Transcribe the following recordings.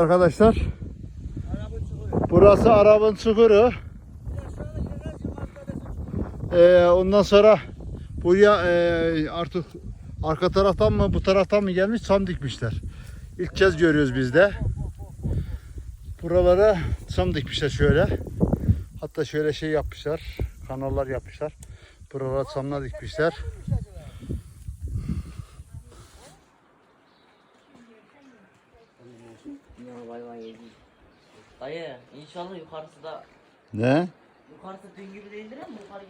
Arkadaşlar burası Arap'ın çukuru. Ee, ondan sonra buraya e, artık arka taraftan mı bu taraftan mı gelmiş çam dikmişler. İlk kez görüyoruz biz de. Buralara çam dikmişler şöyle. Hatta şöyle şey yapmışlar. Kanallar yapmışlar. Buralara çamlar dikmişler. Ya vay vay yedi. Dayı inşallah yukarısı da Ne? yukarısı dün gibi değildir ama yukarı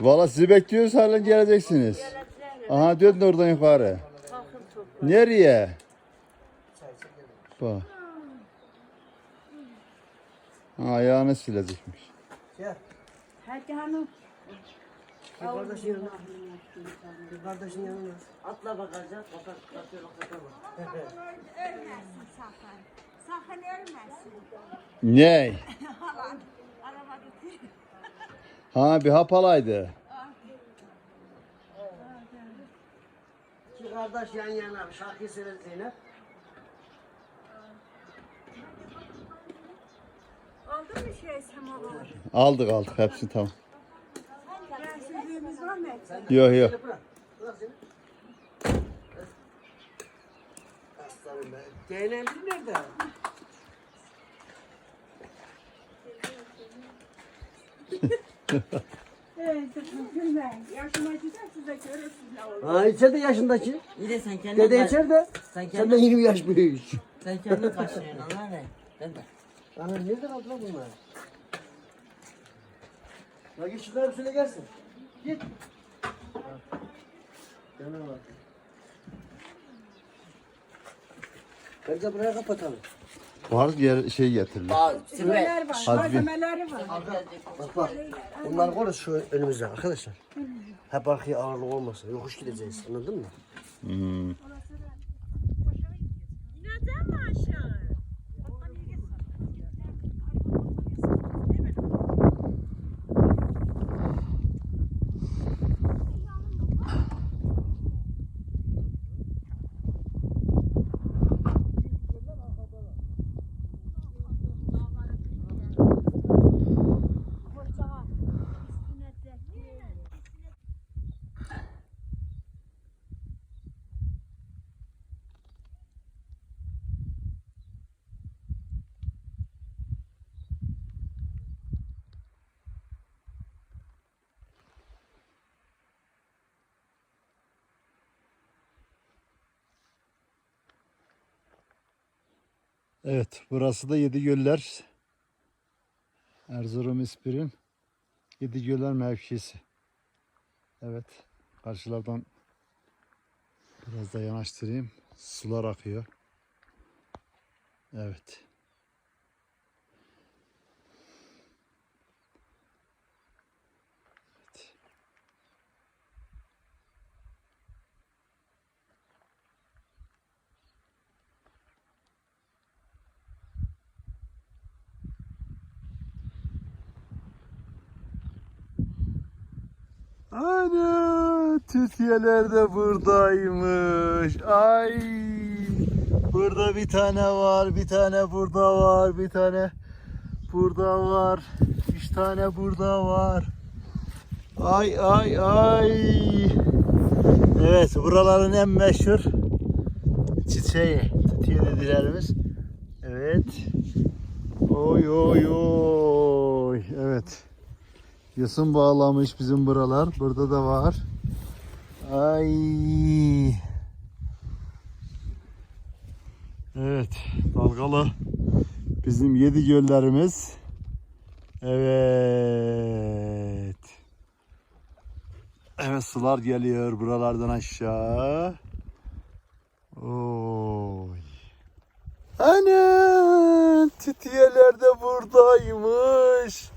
Valla sizi bekliyoruz hala geleceksiniz. Aha dön oradan yukarı. Nereye? Bak. Ha, ayağını silecekmiş. Hadi hanım. Kardeşin yanına. Kardeşin yanına. Atla bagaja kapat kapıyor kapatma. Ölmezsin sakın. Sakın ölmezsin. Ne? Araba gitti. Ha bir hap alaydı. İki kardeş yan yana şarkı söyler Zeynep. Şey? Aldık aldık hepsini tamam. Var mı? Yok yok. Zeynep nerede? Evet, gülme. Yaşıma gider size görürsünüz ne olur. Ha içeride yaşındaki. İyi de sen kendin Dede içeride. Sen Senden kendin 20 yaş büyük. sen kendin kaçıyorsun anlar ne? Ben de. Ana nerede kaldı lan bunlar? Ya git şunlara bir söyle gelsin. Git. Yana bak. Bence buraya kapatalım. Var yer şey getirin. Malzemeler var, Hadi. malzemeleri var. Bak bak. Bunlar konuş şu önümüzde arkadaşlar. Hep arkaya ağırlık olmasın. Yokuş gideceğiz. Anladın mı? Hmm. İneceğim mi aşağı? Evet burası da Yedi Göller. Erzurum İspir'in Yedi Göller mevkisi. Evet karşılardan biraz da yanaştırayım. Sular akıyor. Evet. Ana Türkiye'ler de buradaymış. Ay burada bir tane var, bir tane burada var, bir tane burada var, üç tane burada var. Ay ay ay. Evet buraların en meşhur çiçeği. Tütüyor dedilerimiz. Evet. Oy oy oy. Evet. Yosun bağlamış bizim buralar. Burada da var. Ay. Evet, dalgalı bizim yedi göllerimiz. Evet. Evet sular geliyor buralardan aşağı. Oy. Ana titiyeler de buradaymış.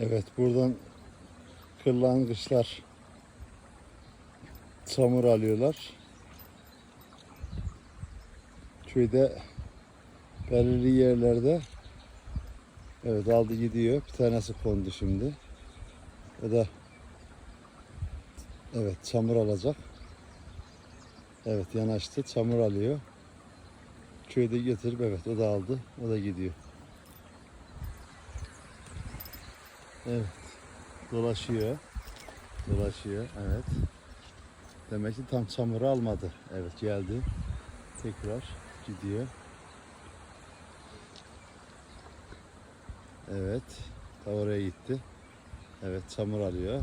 Evet buradan kırlangıçlar çamur alıyorlar. Köyde belirli yerlerde evet aldı gidiyor. Bir tanesi kondu şimdi. O da evet çamur alacak. Evet yanaştı çamur alıyor. Köyde getirip evet o da aldı. O da gidiyor. Evet. Dolaşıyor. Dolaşıyor. Evet. Demek ki tam çamuru almadı. Evet geldi. Tekrar gidiyor. Evet. Ta oraya gitti. Evet çamur alıyor.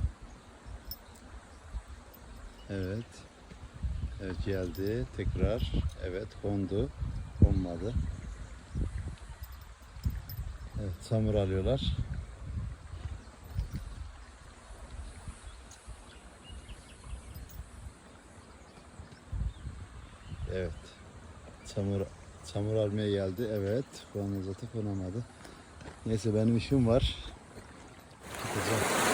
Evet. Evet geldi. Tekrar. Evet kondu. Konmadı. Evet çamur alıyorlar. Evet. Çamur çamur almaya geldi. Evet. Konu uzatıp konamadı. Neyse benim işim var. Gideceğim.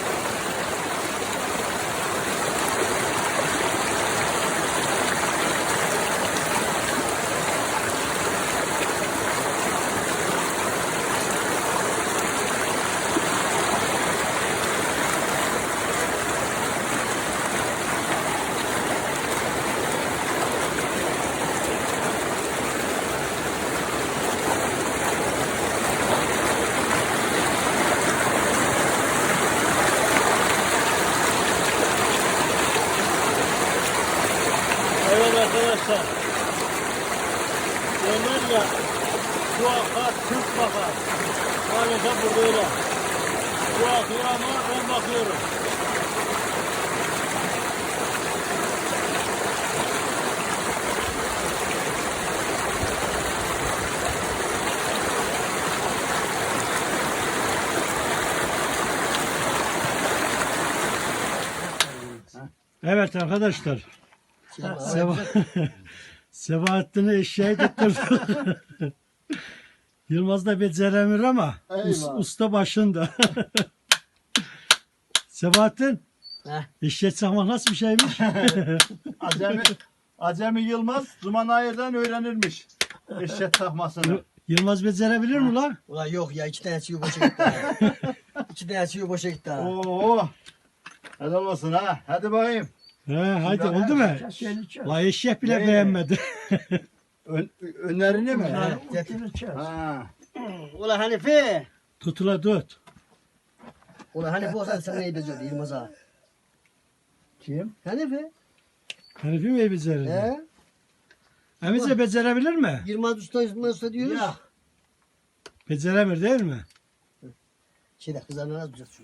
Evet arkadaşlar. Derler ya su akar, Türk bakar. Maalesef bu böyle. Su akıyor ama ben bakıyorum. Evet arkadaşlar. Seba Sebahattin'i eşeğe getirdik. Yılmaz da beceremiyor ama us- Eyvah. usta başında. Sebahattin Heh. eşek çakmak nasıl bir şeymiş? Acemi, Acemi Yılmaz Zumanayır'dan öğrenirmiş. Eşek takmasını. Yılmaz becerebilir mi lan? Ulan yok ya iki tane çiğ boşa gitti ha. iki tane çiğ boşa gitti ha. Oo. Helal olsun ha. Hadi bakayım. He, hadi oldu mu? Vay eşek bile Ne? beğenmedi. Ön, önlerini mi? Ha, getir. Ha. Ulan Hanife. Tutula tut. Ulan Hanife olsan sen neyi becerdin Yılmaz ağa? Kim? Hanife. Hanifi mi becerir? He? Emice becerebilir mi? Yılmaz Usta Yılmaz Usta diyoruz. Ya. Beceremir değil mi? Şeyde kızlarına az bıçak şu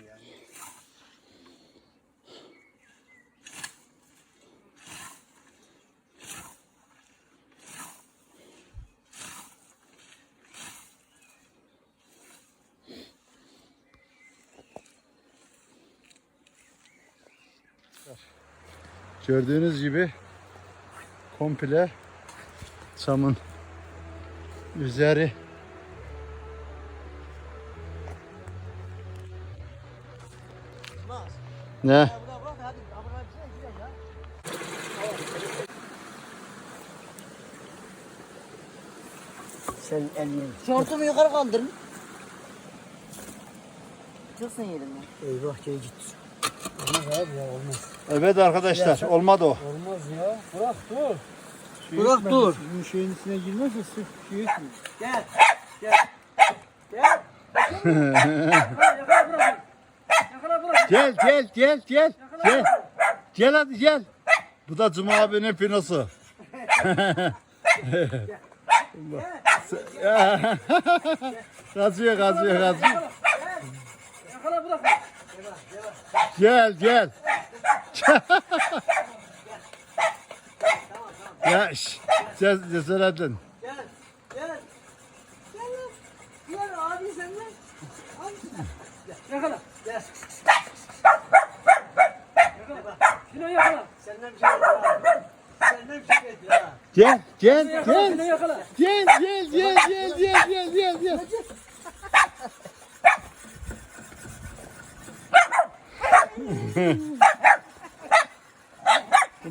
Gördüğünüz gibi komple çamın üzeri ne? Sen elini. Şortumu yukarı kaldırın. Çıksın yerinden. Eyvah geri gitti. Olmaz abi ya olmaz. Evet arkadaşlar olmadı o. Olmaz ya. Bırak dur. Bırak dur. Bunun şeyin içine girmezse sırf şey etmiyor. Gel. Gel. Gel. Gel gel gel gel gel. Gel hadi gel. Bu da Cuma abinin pinosu. kaçıyor kaçıyor kaçıyor. Gel gel. ya şş, ses cesaretin. Gel. Gel. Gel lan. Gel abi sen lan. Abi sen. Gel. Yakala. Gel. Şunu yakala. Senden bir şey yok ha. Senden bir şey yok ha. Gel gel Şunu gel. yakala. Gel gel gel gel gel gel gel gel.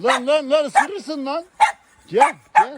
Lan lan lan ısırırsın lan. Gel gel.